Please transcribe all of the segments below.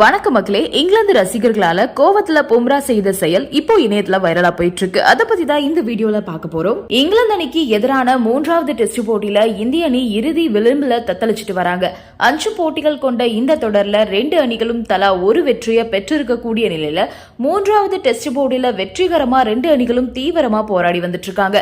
வணக்கம் மக்களே இங்கிலாந்து ரசிகர்களால கோவத்துல பொம்ரா செய்த செயல் இப்போ இணையத்துல வைரலா போயிட்டு இருக்கு அதை பத்தி தான் இந்த வீடியோல பார்க்க போறோம். இங்கிலாந்து அணிக்கு எதிரான மூன்றாவது டெஸ்ட் போட்டியில இந்திய அணி இறுதி விளிம்புல தத்தளிச்சிட்டு வராங்க. அஞ்சு போட்டிகள் கொண்ட இந்த தொடர்ல ரெண்டு அணிகளும் தலா ஒரு வெற்றியை பெற்றிருக்கக்கூடிய நிலையில மூன்றாவது டெஸ்ட் போட்டியில வெற்றிகரமா ரெண்டு அணிகளும் தீவிரமா போராடி வந்துட்டு இருக்காங்க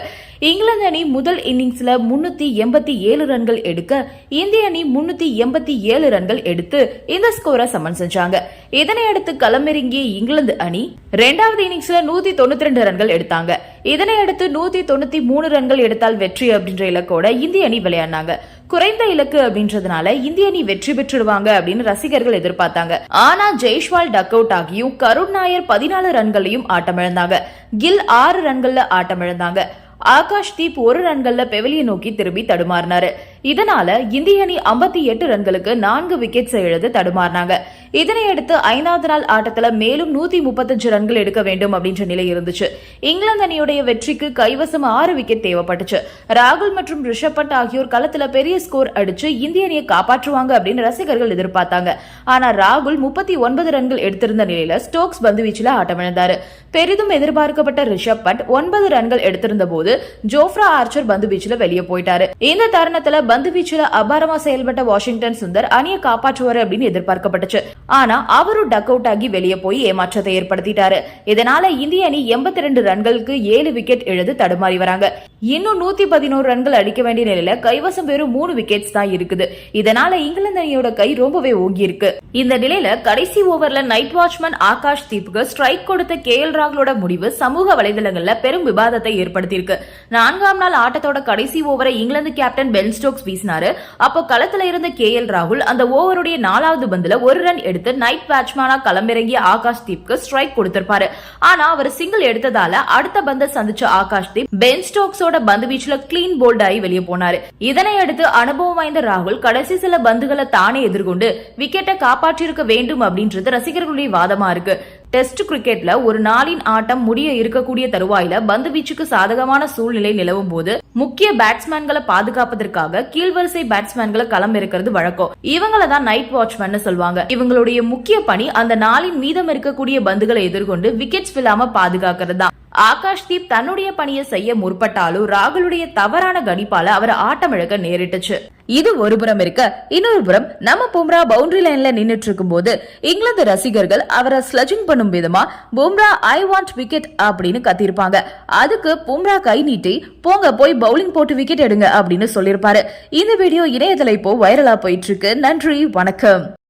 இங்கிலாந்து அணி முதல் இன்னிங்ஸ்ல முன்னூத்தி எண்பத்தி ஏழு ரன்கள் எடுக்க இந்திய அணி முன்னூத்தி எண்பத்தி ஏழு ரன்கள் எடுத்து இந்த ஸ்கோரை சமன் செஞ்சாங்க இதனை இதனையடுத்து களமிறங்கிய இங்கிலாந்து அணி இரண்டாவது இன்னிங்ஸ்ல நூத்தி தொண்ணூத்தி ரெண்டு ரன்கள் எடுத்தாங்க. இதனையடுத்து நூத்தி தொண்ணூத்தி மூணு ரன்கள் எடுத்தால் வெற்றி அப்படின்ற இலக்கோட இந்திய அணி விளையாடினாங்க. குறைந்த இலக்கு அப்படின்றதுனால இந்திய அணி வெற்றி பெற்றுடுவாங்க அப்படின்னு ரசிகர்கள் எதிர்பார்த்தாங்க. ஆனா ஜெய்ஷ்வால் டக் அவுட் ஆகியும் கருண் நாயர் பதினாலு ரன்களையும் ஆட்டமிழந்தாங்க. கில் ஆறு ரன்கள்ல ஆட்டமிழந்தாங்க. ஆகாஷ் தீப் ஒரு ரன்கள்ல பெவிலியை நோக்கி திரும்பி தடுமாறினாரு. இதனால இந்திய அணி ஐம்பத்தி எட்டு ரன்களுக்கு நான்கு விக்கெட்ஸ் இழந்து தடுமாறினாங்க. இதனையடுத்து ஐந்தாவது நாள் ஆட்டத்தில் மேலும் நூத்தி முப்பத்தஞ்சு ரன்கள் எடுக்க வேண்டும் அப்படின்ற நிலை இருந்துச்சு. இங்கிலாந்து அணியுடைய வெற்றிக்கு கைவசம் ஆறு விக்கெட் தேவைப்பட்டுச்சு. ராகுல் மற்றும் ரிஷப் பட் ஆகியோர் களத்துல பெரிய ஸ்கோர் அடிச்சு இந்திய அணியை காப்பாற்றுவாங்க அப்படின்னு ரசிகர்கள் எதிர்பார்த்தாங்க. ஆனா ராகுல் முப்பத்தி ஒன்பது ரன்கள் எடுத்திருந்த நிலையில ஸ்டோக்ஸ் பந்து வீச்சில் ஆட்டமிழந்தாரு பெரிதும் எதிர்பார்க்கப்பட்ட ரிஷப் பட் ஒன்பது ரன்கள் எடுத்திருந்த போது ஜோஃப்ரா ஆர்ச்சர் பந்து வீச்சில் வெளியே போயிட்டாரு. இந்த தருணத்துல பந்து வீச்சுல அபாரமா செயல்பட்ட வாஷிங்டன் சுந்தர் அணியை காப்பாற்றுவார் அப்படின்னு எதிர்பார்க்கப்பட்டுச்சு. ஆனா அவரும் டக் அவுட் ஆகி வெளியே போய் ஏமாற்றத்தை ஏற்படுத்திட்டாரு. இதனால இந்திய அணி எண்பத்தி ரெண்டு ரன்களுக்கு ஏழு விக்கெட் இழந்து தடுமாறி வராங்க. இன்னும் நூத்தி பதினோரு ரன்கள் அடிக்க வேண்டிய நிலையில கைவசம் வெறும் மூணு விக்கெட்ஸ் தான் இருக்குது. இதனால இங்கிலாந்து அணியோட கை ரொம்பவே ஓங்கி இருக்கு. இந்த நிலையில கடைசி ஓவர்ல நைட் வாட்ச்மேன் ஆகாஷ் தீப்புக்கு ஸ்ட்ரைக் கொடுத்த கே எல் ராகுலோட முடிவு சமூக வலைதளங்கள்ல பெரும் விவாதத்தை ஏற்படுத்தியிருக்கு. நான்காம் நாள் ஆட்டத்தோட கடைசி ஓவரை இங்கிலாந்து கேப்டன் பென் ஸ்டோக்ஸ் வீசினாரு. அப்போ களத்துல இருந்த கே எல் ராகுல் அந்த ஓவருடைய நாலாவது பந்துல ஒரு ரன் எடுத்து நைட் பேட்ஸ்மேனா களமிறங்கிய ஆகாஷ் தீப்க்கு ஸ்ட்ரைக் கொடுத்திருப்பாரு. ஆனா அவர் சிங்கிள் எடுத்ததால அடுத்த பந்தை சந்திச்ச ஆகாஷ் தீப் பென் ஸ்டோக்ஸோட பந்து வீச்சுல கிளீன் போல்ட் ஆகி வெளியே போனாரு. இதனை அடுத்து அனுபவம் வாய்ந்த ராகுல் கடைசி சில பந்துகளை தானே எதிர்கொண்டு விக்கெட்டை காப்பாற்றியிருக்க வேண்டும் அப்படின்றது ரசிகர்களுடைய வாதமா இருக்கு. டெஸ்ட் கிரிக்கெட்ல ஒரு நாளின் ஆட்டம் முடிய இருக்கக்கூடிய தருவாயில பந்து வீச்சுக்கு சாதகமான சூழ்நிலை நிலவும் போது முக்கிய பேட்ஸ்மேன்களை பாதுகாப்பதற்காக கீழ்வரிசை பேட்ஸ்மேன்களை களம் இருக்கிறது வழக்கம். இவங்கள தான் நைட் வாட்ச்மேன் சொல்லுவாங்க. இவங்களுடைய முக்கிய பணி அந்த நாளின் மீதம் இருக்கக்கூடிய பந்துகளை எதிர்கொண்டு விக்கெட்ஸ் விழாம பாதுகாக்கிறது ஆகாஷ்தீப் ஆகாஷ் தீப் தன்னுடைய பணியை செய்ய முற்பட்டாலும் ராகுலுடைய தவறான கணிப்பால அவர் ஆட்டமிழக்க நேரிட்டுச்சு. இது ஒரு புறம் இருக்க இன்னொரு புறம் நம்ம பும்ரா பவுண்டரி லைன்ல நின்றுட்டு இருக்கும் போது இங்கிலாந்து ரசிகர்கள் அவரை ஸ்லஜிங் பண்ணும் விதமா பும்ரா ஐ வாண்ட் விக்கெட் அப்படின்னு கத்திருப்பாங்க. அதுக்கு பும்ரா கை நீட்டி போங்க போய் பவுலிங் போட்டு விக்கெட் எடுங்க அப்படின்னு சொல்லியிருப்பாரு இந்த வீடியோ இணையதளை இப்போ வைரலா போயிட்டு இருக்கு. நன்றி வணக்கம்.